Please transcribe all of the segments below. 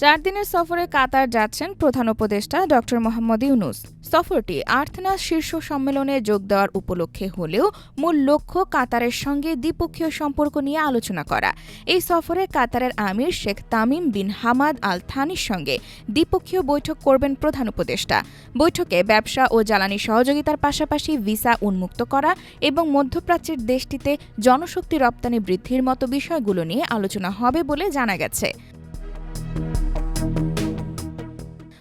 চার দিনের সফরে কাতার যাচ্ছেন প্রধান উপদেষ্টা ড মোহাম্মদ ইউনুস। সফরটি আর্থনা শীর্ষ সম্মেলনে যোগ দেওয়ার উপলক্ষে হলেও মূল লক্ষ্য কাতারের সঙ্গে দ্বিপক্ষীয় সম্পর্ক নিয়ে আলোচনা করা। এই সফরে কাতারের আমির Sheikh Tamim bin Hamad Al থানির সঙ্গে দ্বিপক্ষীয় বৈঠক করবেন প্রধান উপদেষ্টা। বৈঠকে ব্যবসা ও জ্বালানি সহযোগিতার পাশাপাশি ভিসা উন্মুক্ত করা এবং মধ্যপ্রাচ্যের দেশটিতে জনশক্তি রপ্তানি বৃদ্ধির মতো বিষয়গুলো নিয়ে আলোচনা হবে বলে জানা গেছে।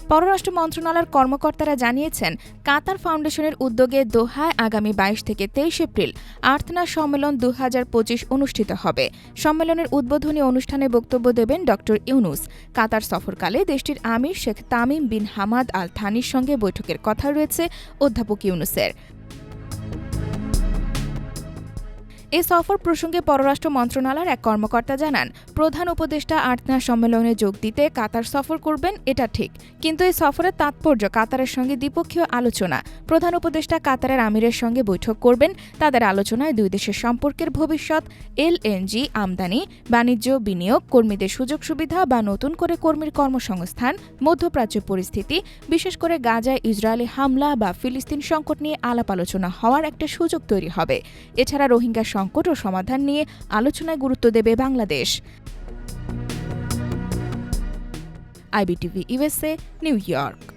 পররাষ্ট্র মন্ত্রণালয়ের কর্মকর্তারা জানিয়েছেন, কাতার ফাউন্ডেশনের উদ্যোগে দোহায় আগামী বাইশ থেকে তেইশ এপ্রিল আর্থনা সম্মেলন দু হাজার পঁচিশ অনুষ্ঠিত হবে। সম্মেলনের উদ্বোধনী অনুষ্ঠানে বক্তব্য দেবেন ড. ইউনুস। কাতার সফরকালে দেশটির আমির Sheikh Tamim bin Hamad Al থানির সঙ্গে বৈঠকের কথা রয়েছে অধ্যাপক ইউনুসের। এ সফর প্রসঙ্গে পররাষ্ট্র মন্ত্রণালয়ের এক কর্মকর্তা জানান, প্রধান উপদেষ্টা আর্থনা সম্মেলনে যোগ দিতে কাতার সফর করবেন, এটা ঠিক। কিন্তু এই সফরের তাৎপর্য কাতারের সঙ্গে দ্বিপক্ষীয় আলোচনা। প্রধান উপদেষ্টা কাতারের আমিরের সঙ্গে বৈঠক করবেন, তাদের আলোচনায় দুই দেশের সম্পর্কের ভবিষ্যৎ এলএনজি আমদানি, বাণিজ্য, বিনিয়োগ, কর্মীদের সুযোগ সুবিধা বা নতুন করে কর্মীর কর্মসংস্থান মধ্যপ্রাচ্য পরিস্থিতি, বিশেষ করে গাজায় ইসরায়েলি হামলা বা ফিলিস্তিন সংকট নিয়ে আলাপ আলোচনা হওয়ার একটা সুযোগ তৈরি হবে। এছাড়া রোহিঙ্গা সংকট ও সমাধান নিয়ে আলোচনায় গুরুত্ব দেবে Bangladesh. IBTV USA New York.